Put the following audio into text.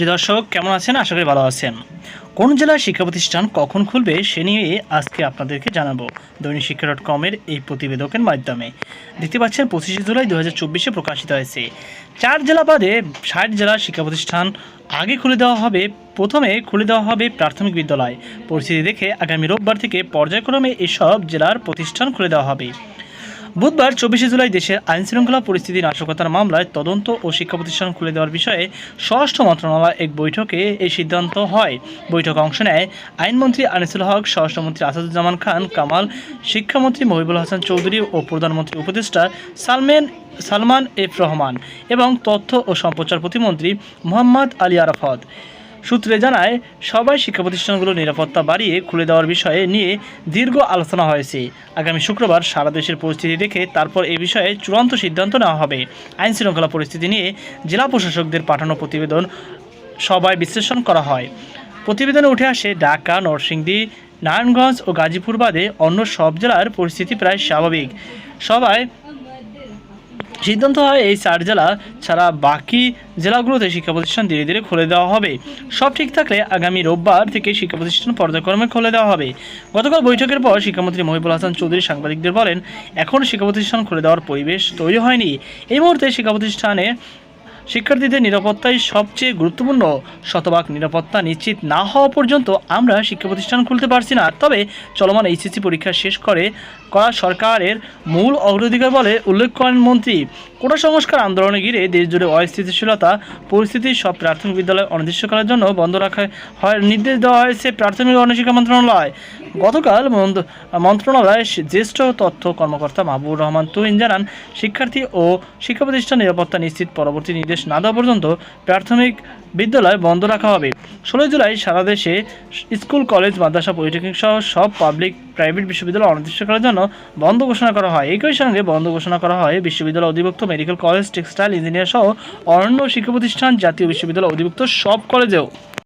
প্রিয় দর্শক, কেমন আছেন? আশা করি ভালো আছেন। কোন জেলার শিক্ষা প্রতিষ্ঠান কখন খুলবে সে নিয়ে আজকে আপনাদেরকে জানাব দৈনিক শিক্ষা ডট কমের এই প্রতিবেদকের মাধ্যমে। দেখতে পাচ্ছেন, পঁচিশে জুলাই দু হাজার প্রকাশিত হয়েছে। চার জেলা বাদে ষাট জেলার শিক্ষা প্রতিষ্ঠান আগে খুলে দেওয়া হবে, প্রথমে খুলে দেওয়া হবে প্রাথমিক বিদ্যালয়। পরিস্থিতি দেখে আগামী রোববার থেকে পর্যায়ক্রমে এসব জেলার প্রতিষ্ঠান খুলে দেওয়া হবে। বুধবার চব্বিশে জুলাই দেশের আইন শৃঙ্খলা পরিস্থিতি নাশকতার মামলায় তদন্ত ও শিক্ষা প্রতিষ্ঠান খুলে দেওয়ার বিষয়ে স্বরাষ্ট্র মন্ত্রণালয় এক বৈঠকে এই সিদ্ধান্ত হয়। বৈঠকে অংশ নেয় আইনমন্ত্রী আনিসুল হক, স্বরাষ্ট্রমন্ত্রী আসাদুজ্জামান খান, কামাল শিক্ষামন্ত্রী মহিবুল হাসান চৌধুরী ও প্রধানমন্ত্রী উপদেষ্টা সালমেন, সালমান এফ রহমান এবং তথ্য ও সম্প্রচার প্রতিমন্ত্রী মোহাম্মদ আলী আরাফত। সূত্রে জানায়, সবাই শিক্ষা প্রতিষ্ঠানগুলোর নিরাপত্তা বাড়িয়ে খুলে দেওয়ার বিষয়ে নিয়ে দীর্ঘ আলোচনা হয়েছে। আগামী শুক্রবার সারা দেশের পরিস্থিতি দেখে তারপর এ বিষয়ে চূড়ান্ত সিদ্ধান্ত নেওয়া হবে। আইন শৃঙ্খলা পরিস্থিতি নিয়ে জেলা প্রশাসকদের পাঠানো প্রতিবেদন সবাই বিশ্লেষণ করা হয়। প্রতিবেদনে উঠে আসে, ঢাকা, নরসিংদী, নারায়ণগঞ্জ ও গাজীপুর বাদে অন্য সব জেলার পরিস্থিতি প্রায় স্বাভাবিক। সবাই সিদ্ধান্ত হয় এই চার জেলা ছাড়া বাকি জেলাগুলোতে শিক্ষা প্রতিষ্ঠান ধীরে ধীরে খুলে দেওয়া হবে। সব ঠিক থাকলে আগামী রোববার থেকে শিক্ষা প্রতিষ্ঠান পর্যায়ক্রমে খুলে দেওয়া হবে। গতকাল বৈঠকের পর শিক্ষামন্ত্রী মহিবুল হাসান চৌধুরী সাংবাদিকদের বলেন, এখন শিক্ষা প্রতিষ্ঠান খুলে দেওয়ার পরিবেশ তৈরি হয়নি। এই মুহূর্তে শিক্ষা প্রতিষ্ঠানে শিক্ষার্থীদের নিরাপত্তাই সবচেয়ে গুরুত্বপূর্ণ শতভাগ নিরাপত্তা নিশ্চিত না হওয়া পর্যন্ত আমরা শিক্ষা প্রতিষ্ঠান খুলতে পারছি না। তবে চলমান এইচএসসি পরীক্ষা শেষ করে করা সরকারের মূল অগ্রাধিকার বলে উল্লেখ করেন মন্ত্রী। কোটা সংস্কার আন্দোলনে ঘিরে দেশজুড়ে অস্থিতিশীলতা, পরিস্থিতি সব প্রাথমিক বিদ্যালয় অনির্দিষ্টকালের জন্য বন্ধ রাখা হয় নির্দেশ দেওয়া হয়েছে প্রাথমিক গণশিক্ষা মন্ত্রণালয়। গতকাল মন্ত্রণালয়ের জ্যেষ্ঠ তথ্য কর্মকর্তা মাহবুবুর রহমান তুহিন জানান, শিক্ষার্থী ও শিক্ষা প্রতিষ্ঠান নিরাপত্তা নিশ্চিত পরবর্তী নির্দেশ না দেওয়া পর্যন্ত প্রাথমিক বিদ্যালয় বন্ধ রাখা হবে। ষোলোই জুলাই সারা দেশে স্কুল, কলেজ, মাদ্রাসা, পলিটেকনিক সহ সব পাবলিক, প্রাইভেট বিশ্ববিদ্যালয় অনির্দিষ্টকালের জন্য বন্ধ ঘোষণা করা হয়। একই সঙ্গে বন্ধ ঘোষণা করা হয় বিশ্ববিদ্যালয় অধিভুক্ত মেডিকেল কলেজ, টেক্সটাইল ইঞ্জিনিয়ার সহ অন্যান্য শিক্ষা প্রতিষ্ঠান, জাতীয় বিশ্ববিদ্যালয় অধিভুক্ত সব কলেজেও।